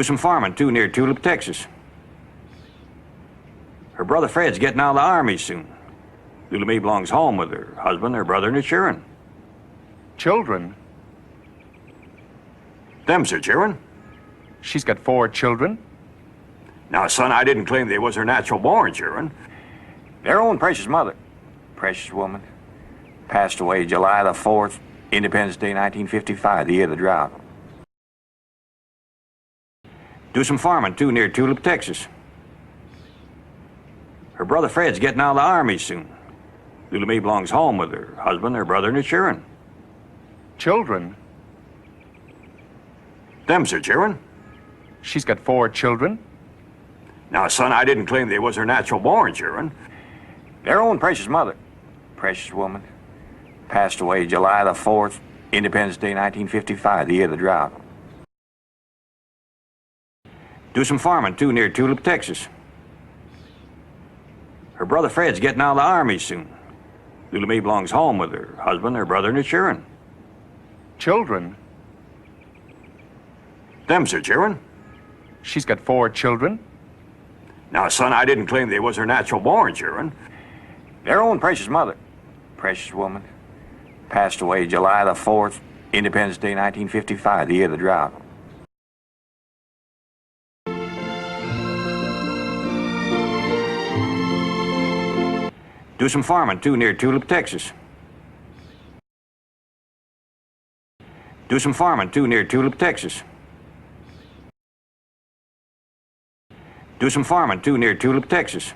Do some farming too near Tulip, Texas. Her brother Fred's getting out of the army soon. Lula Mae belongs home with her husband, her brother, and her children. Children? Them's her children. She's got four children? Now, son, I didn't claim they was her natural born children. Their own precious mother, precious woman, passed away July the 4th, Independence Day 1955, the year of the drought. Do some farming too near Tulip, Texas. Her brother Fred's getting out of the army soon. Lula Mae belongs home with her husband, her brother, and her children. Children? Them's her children. She's got four children? Now, son, I didn't claim they was her natural born children. Their own precious mother, precious woman, passed away July the 4th, Independence Day 1955, the year of the drought. Do some farming too near Tulip, Texas. Her brother Fred's getting out of the army soon. Lula Mae belongs home with her husband, her brother, and her children. Children? Them's her children. She's got four children? Now, son, I didn't claim they was her natural born children. Their own precious mother, precious woman, passed away July the 4th, Independence Day 1955, the year of the drought. Do some farming too near Tulip, Texas. Do some farming too near Tulip, Texas. Do some farming too near Tulip, Texas.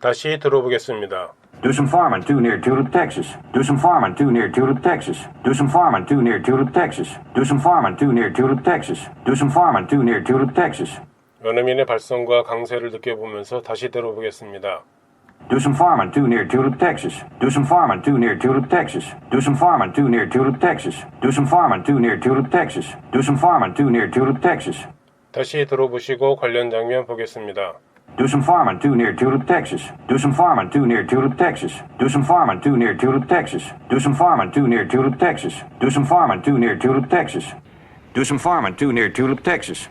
다시 들어보겠습니다. Do some farming too near Tulip, Texas. Do some farming too near Tulip, Texas. Do some farming too near Tulip, Texas. Do some farming too near Tulip, Texas. Do some farming too near Tulip, Texas. 원어민의 발성과 강세를 느껴보면서 다시 들어보겠습니다. Do some farming too near Tulip, Texas. Do some farming too near Tulip, Texas. Do some farming too near Tulip, Texas. Do some farming too near Tulip, Texas. Do some farming too near Tulip, Texas. 다시 들어보시고 관련 장면 보겠습니다. Do some farming too near Tulip, Texas. Do some farming too near Tulip, Texas. Do some farming too near Tulip, Texas. Do some farming too near Tulip, Texas. Do some farming too near Tulip, Texas. Do some farming too near Tulip, Texas.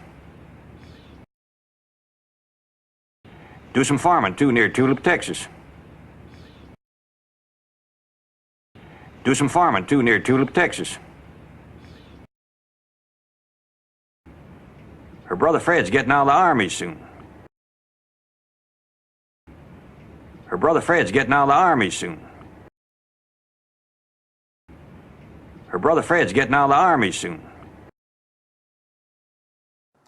Do some farming too near Tulip, Texas. Do some farming too near Tulip, Texas. Her brother Fred's getting out of the army soon. Her brother Fred's getting out of the army soon. Her brother Fred's getting out of the army soon.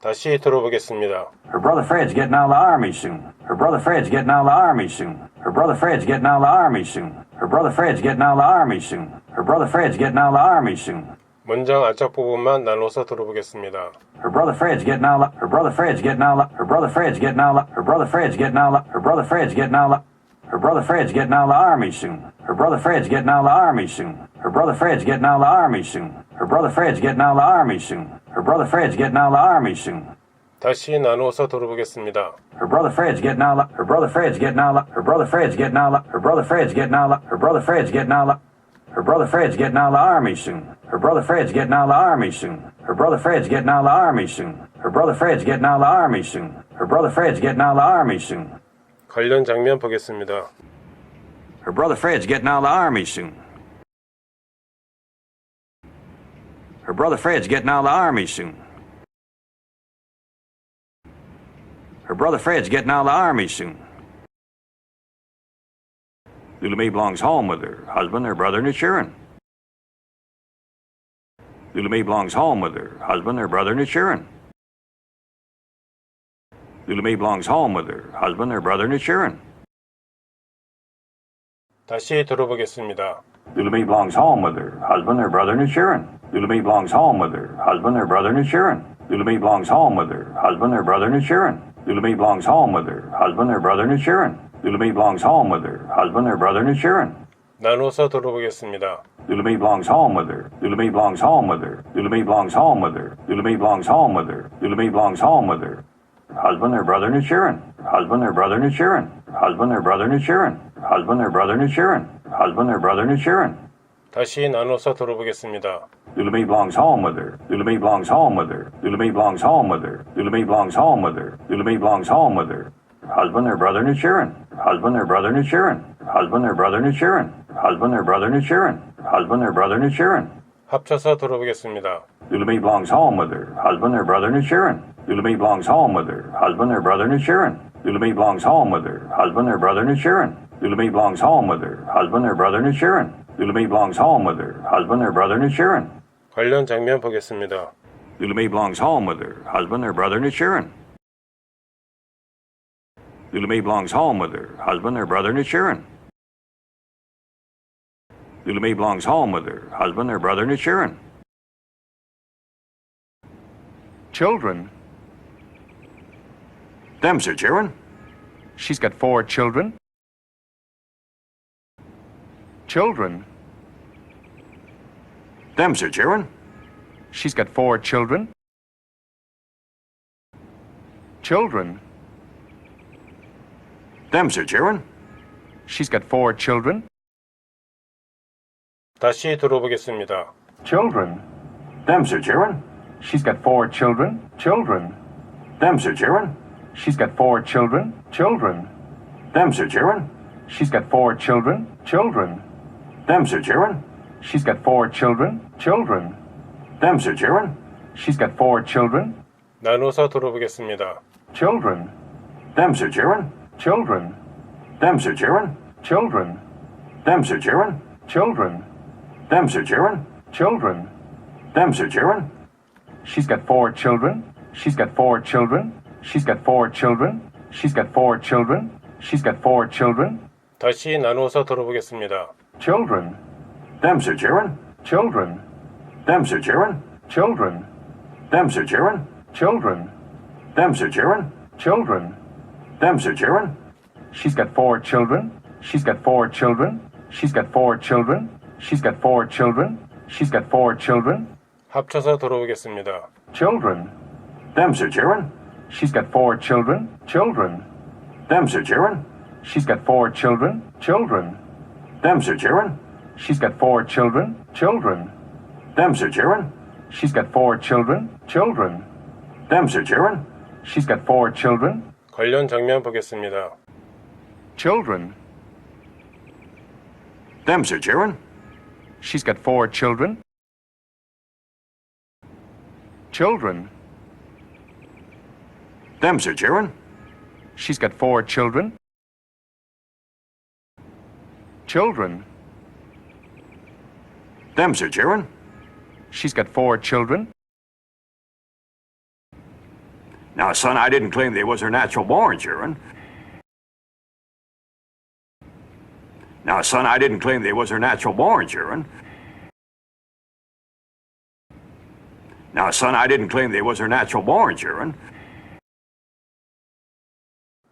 다시 들어보겠습니다. Her brother Fred's getting out of the army soon. Her brother Fred's getting out of the army soon. Her brother Fred's getting out of the army soon. Her brother Fred's getting out of the army soon. Her brother Fred's getting out of the army soon. 문장 안짝 부분만 나눠서 들어보겠습니다. Her brother Fred's getting out of the, her brother Fred's getting out of the, her brother Fred's getting out of the, her brother Fred's getting out of the, her brother Fred's getting out of the, her brother Fred's getting out of the army soon. Her brother Fred's getting out of the army soon. Her brother Fred's getting out of the army soon. Her brother Fred's getting out of the army soon. Her brother Fred's getting out of the army soon. 다시 나누어서 들어보겠습니다. Her brother Fred's getting out of the, her brother Fred's getting out of the, her brother Fred's getting out of the, her brother Fred's getting out of the, her brother Fred's getting out of the, her brother Fred's getting out of the army soon. Her brother Fred's getting out of the army soon. Her brother Fred's getting out of the army soon. Her brother Fred's getting out of the army soon. Her brother Fred's getting out of the army soon. 관련 장면 보겠습니다. Her brother Fred's getting out of the army soon. Her brother Fred's getting out of the army soon. Her brother Fred's getting out of the army soon. Lula Mae belongs home with her husband, her brother, and her children. Lula Mae belongs home with her husband, her brother, and her children. Lula Mae belongs home with her husband, her brother, and her children. 다시 들어보겠습니다. Lula Mae belongs home with her husband, her brother, and her children. Lula Mae belongs home with her husband, her brother, and her children. Lula Mae belongs home with her husband, her brother, and her children. Lula Mae belongs home with her husband, her brother, and her children. Lula Mae belongs home with her husband, her brother, and her children. 나누어서 들어보겠습니다. Lula Mae belongs home with her. Lula Mae belongs home with her. Lula Mae belongs home with her. Lula Mae belongs home with her. Lula Mae belongs home with her. Husband, her brother, and her children. Husband, her brother, and her children. Husband, her brother, and her children. Husband, her brother, and her children. Husband, her brother, and her children. 다시 나누어서 들어보겠습니다. Doodle belongs home with her. Doodle belongs home with her. Doodle belongs home with her. Doodle belongs home with her. Doodle belongs home with her. Husband or brother and children. Husband or brother and children. Husband or brother and children. Husband or brother and children. Husband or brother and children. 합쳐서 들어보겠습니다. Doodle belongs home with her. Husband or brother and children. Doodle belongs home with her. Husband or brother and children. Doodle belongs home with her. Husband or brother and children. Doodle belongs home with her. Husband or brother and children. Doodle belongs home with her. Husband or brother and children. 관련 장면 보겠습니다. Doodle belongs home with her. Husband or brother and children. Doodle belongs home with her. Husband or brother and children. Doodle belongs home with her. Husband or brother and children. Children. Them's her children. She's got four children. Children. Them's her children. She's got four children. Children. Them's her children. She's got four children. 다시 들어보겠습니다. Children. Them's her children. She's got four children. Children. Them's her children. She's got four children. Children. Them's her children. She's got four children. Children. Them's her children. She's got four children. Children. Them's her children. She's got four children. 나눠서 들어보겠습니다. Children. Them's her children. Children. Them's her children. Children. Them's her children. Children. Them's her children. Children. Them's her children. She's got four children. She's got four children. She's got four children. She's got four children. She's got four children. 다시 나눠서 들어보겠습니다. Children. Them's her children. Children. Them's her children. Children. Them's her children. Children. Them's her children. Children. Them's her children. She's got four children. She's got four children. She's got four children. She's got four children. She's got four children. 합쳐서 들어보겠습니다. Children. Them's her children. She's got four children. Children. Them's her children. She's got four children. Children. Them's her children. She's got four children. Children. Them's her children. She's got four children. Children. Them's her children. She's got four children. 관련 장면 보겠습니다. Children. Them's her children. She's got four children. Children. Them's her children. She's got four children. Children. Them's her children. She's got four children. Now, son, I didn't claim they was her natural born children. Now, son, I didn't claim they was her natural born children. Now, son, I didn't claim they was her natural born children.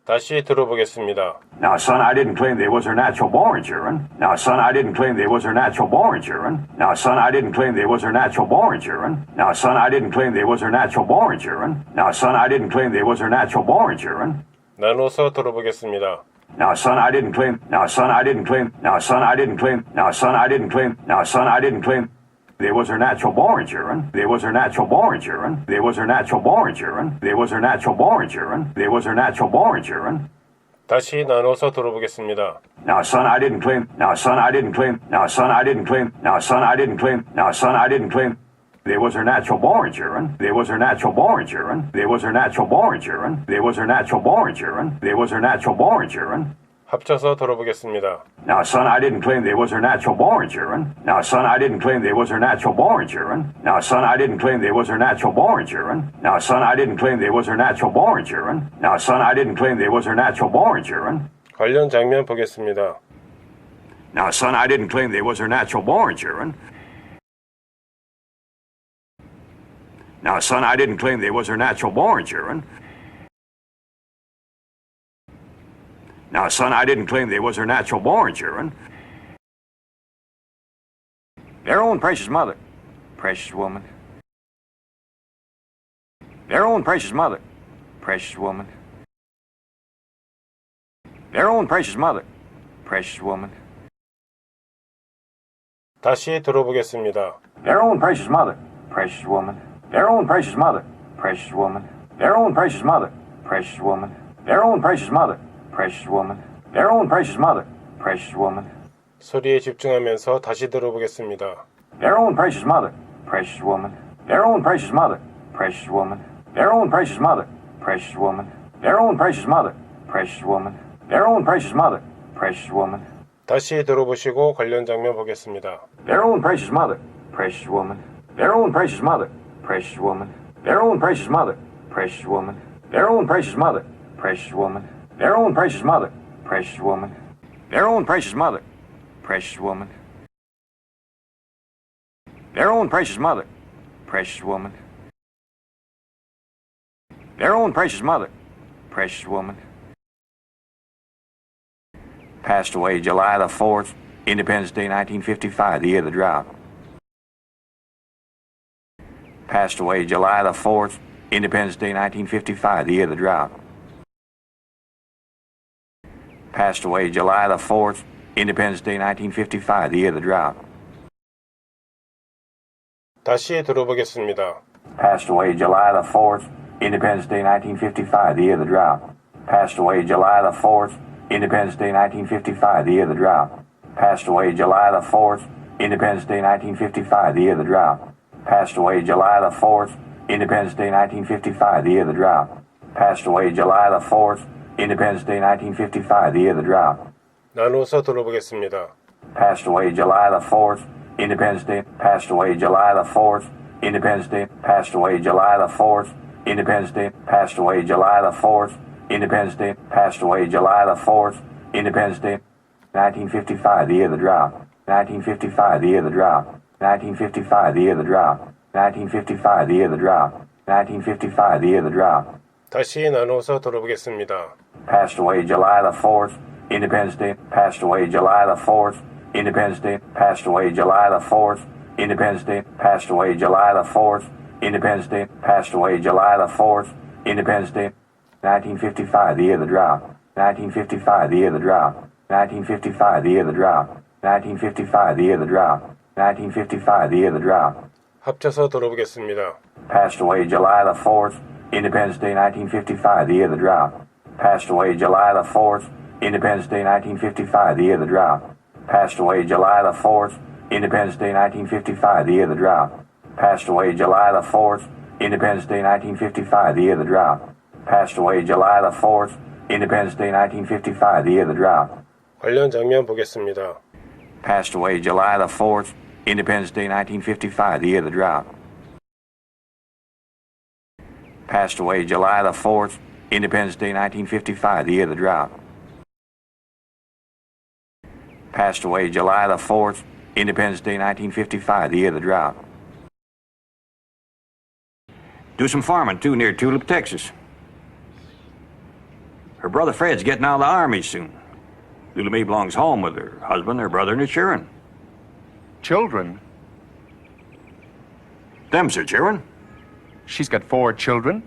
다시 들어보겠습니다. Now, son, I didn't claim they was her natural born children. Now, son, I didn't claim they was her natural born children. Now, son, I didn't claim they was her natural born children. Now, son, I didn't claim they was her natural born children. Now, son, I didn't claim they was her natural born children. 나눠서 들어보겠습니다. Now, son, I didn't claim. Now, son, I didn't claim. Now, son, I didn't claim. Now, son, I didn't claim. Now, son, I didn't claim. They was her natural born children. They was her natural born children. They was her natural born children. They was her natural born children. They was her natural born children. 다시 나눠서 들어보겠습니다. Now, son, I didn't claim. Now, son, I didn't claim. Now, son, I didn't claim. Now, son, I didn't claim. Now, son, I didn't claim. They was her natural born children. They was her natural born children. They was her natural born children. They was her natural born children. They was her natural born children. 합쳐서 들어보겠습니다. Now, son, I didn't claim they was her natural born children. Now, son, I didn't claim they was her natural born children. Now, son, I didn't claim they was her natural born children. Now, son, I didn't claim they was her natural born children. Now, son, I didn't claim they was her natural born children. 관련 장면 보겠습니다. Now, son, I didn't claim they was her natural born children. Now, son, I didn't claim they was her natural born children. Now, son, I didn't claim they was her natural born children. Their own precious mother. Precious woman. Their own precious mother. Precious woman. Their own precious mother. Precious woman. 다시 들어보겠습니다. Their own precious mother, precious woman. Their own precious mother, precious woman. Their own precious mother, precious woman. Their own precious mother, Precious woman. Their own precious mother, precious woman. 소리에 집중하면서 다시 들어보겠습니다. Their own precious mother, precious woman. Their own precious mother, precious woman. Their own precious mother, precious woman. Their own precious mother, precious woman. Their own precious mother, precious woman. 다시 들어보시고 관련 장면 보겠습니다. Their own precious mother, precious woman. Their own precious mother, precious woman. Their own precious mother, precious woman. Their own precious mother, precious woman. Their own precious mother, precious woman. Their own precious mother, precious woman. Their own precious mother, precious woman. Their own precious mother, precious woman. Passed away July the 4th, Independence Day 1955, the year of the drought. Passed away July the 4th, Independence Day 1955, the year of the drought Passed away July the 4th, Independence Day 1955, the year of the drought. 다시 들어보겠습니다. Passed away July the 4th, Independence Day 1955, the year of the drought. Passed away July the 4th, Independence Day 1955, the year of the drought. Passed away July the 4th, Independence Day 1955, the year of the drought. Passed away July the 4th, Independence Day 1955, the year of the drought. Passed away July the 4th, Independence Day 1955, the year of the drought. 나눠서 들어보겠습니다. passed away July the 4th, Independence Day, passed away July the 4th, Independence Day, passed away July the 4th, Independence Day, passed away July the 4th, Independence Day, passed away July the 4th, Independence Day, 1955, the year of the drought, 1955, the year of the drought, 1955, the year of the drought, 1955, the year of the drought, 1955, the year of the drought. 다시 나눠서 들어보겠습니다. passed away July the 4th, Independence Day, passed away July the 4th, Independence Day, passed away July the 4th, Independence Day, passed away July the 4th, Independence Day, passed away July the 4th, Independence Day, 1955, the year of the drought, 1955, the year of the drought, 1955, the year of the drought, 1955, the year of the drought, 1955, the year of the drought. 합쳐서 들어보겠습니다. passed away July the 4th, Independence Day 1955, the year of the drought. Passed away July the 4th, Independence Day 1955, the year of the drought. Passed away July the 4th, Independence Day 1955, the year of the drought. Passed away July the 4th, Independence Day 1955, the year of the drought. Passed away July the 4th, Independence Day 1955, the year of the drought. 관련 장면 보겠습니다. Passed away July the 4th, Independence Day 1955, the year of the drought. Passed away July the 4th, Independence Day 1955, the year of the drought. Passed away July the 4th, Independence Day 1955, the year of the drought. Do some farming too near Tulip, Texas. Her brother Fred's getting out of the army soon. Lula Mae belongs home with her husband, her brother, and her children. Children? Them's her children. She's got four children?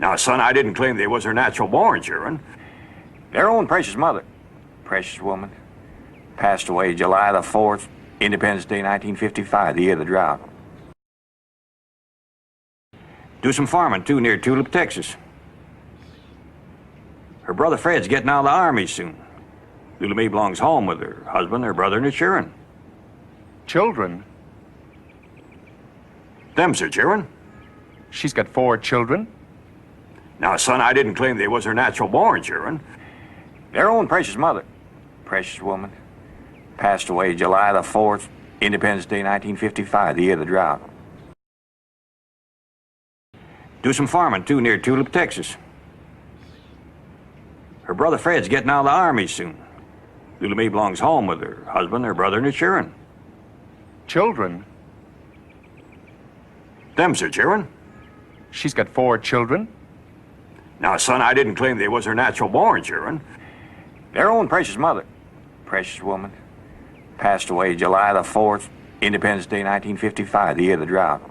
Now, son, I didn't claim they was her natural born children. Their own precious mother, precious woman, passed away July the 4th, Independence Day 1955, the year of the drought. Do some farming too near Tulip, Texas. Her brother Fred's getting out of the army soon. Lula Mae belongs home with her husband, her brother, and her children. Children? Them's her children. She's got four children? Now, son, I didn't claim they was her natural born children. Their own precious mother, precious woman, passed away July the 4th, Independence Day 1955, the year of the drought. Do some farming too near Tulip, Texas. Her brother Fred's getting out of the army soon. Lula Mae belongs home with her husband, her brother, and her children. Children? Them's her children. She's got four children? Now, son, I didn't claim they was her natural born children. Their own precious mother, precious woman, passed away July the 4th, Independence Day 1955, the year of the drought.